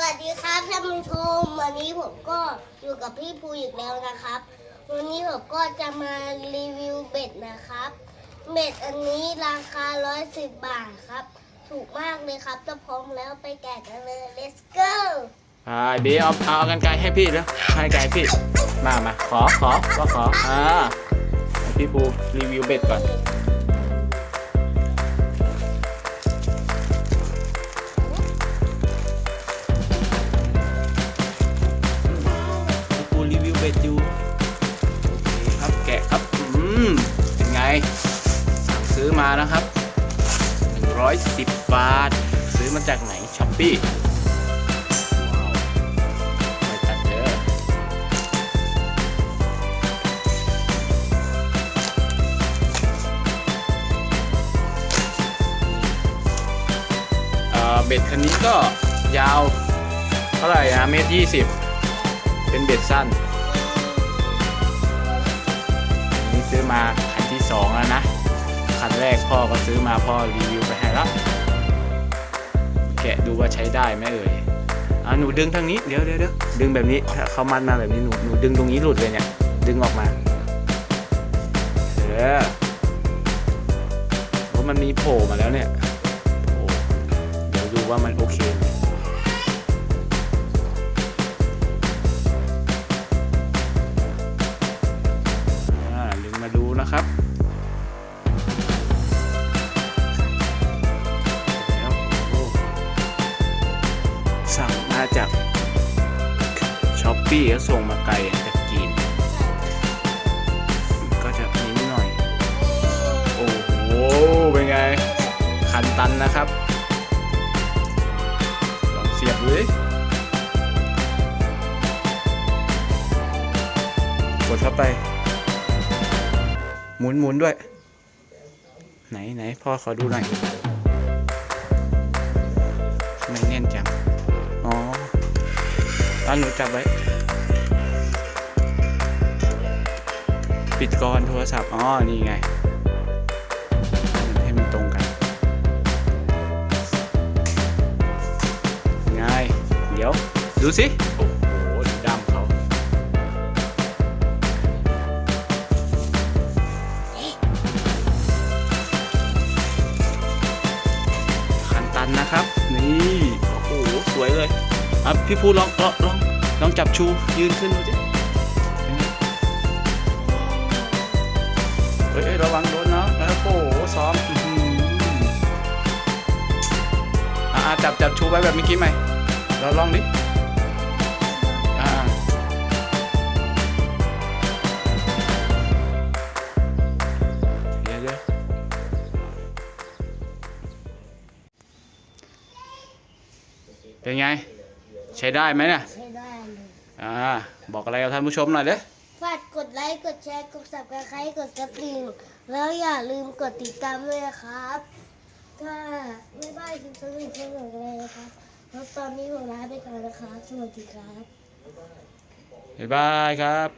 วัสดีครับท่านผู้ชมวันนี้ผมก็อยู่กับพี่ภูอีกแล้วนะครับ วันนี้ผมก็จะมารีวิวเบ็ดนะครับ เบ็ดอันนี้ราคา 110 บาทครับ ถูกมากเลยครับถ้าพร้อมแล้วไปแกะกันเลย let's go อ่าเบียร์เอาเอากันไกลให้พี่แล้วให้ไกลพี่ มามาขอขอก็ขออ่าพี่ปูรีวิวเบ็ดก่อน วิวเบ็ดอยู่โอเคครับแกะครับ อืม เป็นไง สั่งซื้อมานะครับ 110 บาท ซื้อมาจากไหนช้อปปี้ไปตัดเด้อเอ่อเบ็ดคันนี้ก็ยาว เท่าไหร่นะเมตรยี่สิบเป็นเบ็ดสั้น ซื้อมาคันที่สองแล้วนะ คันแรกพ่อก็ซื้อมาพ่อรีวิวไปให้แล้ว แกะดูว่าใช้ได้ไหมเอ่ยอ่าหนูดึงทางนี้ เดี๋ยวเดี๋ยวเดี๋ยวดึงแบบนี้ถ้าเขามัดมาแบบนี้หนูหนูดึงตรงนี้หลุดเลยเนี่ย ดึงออกมา เออเพรามันมีโผล่มาแล้วเนี่ยโอ้เดี๋ยวดูว่ามันโอเคไหมะครับสั่งมาจากช้อปปี้แล้วส่งมาไกลจากจีนก็จะนิดหน่อย โอ้โห เป็นไง คันตันนะครับ ลองเสียบเลยกดเข้าไป มุนหมุนด้วย ไหนไหนพ่อขอดูหน่อยไม่แน่นจัง อ๋ออันหนูจับไว้ ปิดก่อนโทรศัพท์ อ๋อ นี่ไง ให้มันตรงกัน ง่าย เดี๋ยว ดูสิ นตันนะครับ นี่โอ้โหสวยเลยอะพี่ภูลองลองลองลองจับชูยืนขึ้นดูสิเป็นไงเฮ้ยเอ้ยระวังโดนนะโอ้โหซ้อมอื้อหืออะอะจับจับชูไว้แบบเมื่อกี้ไหมเราลองดิ เป็นไง ใช้ได้ไหมเนี่ยใช้ได้เลยอ่าบอกอะไรกับท่านผู้ชมหน่อยเด้ฝากกดไลค์กดแชร์กด subscribe กดกระดิ่งแล้วอย่าลืมกดติดตามด้วยนะครับก็ไม่ได้คิดสนุกสนุกเลยนะครับแล้วตอนนี้ผมลาไปก่อนนะครับสวัสดีครับบ๊ายบายครับ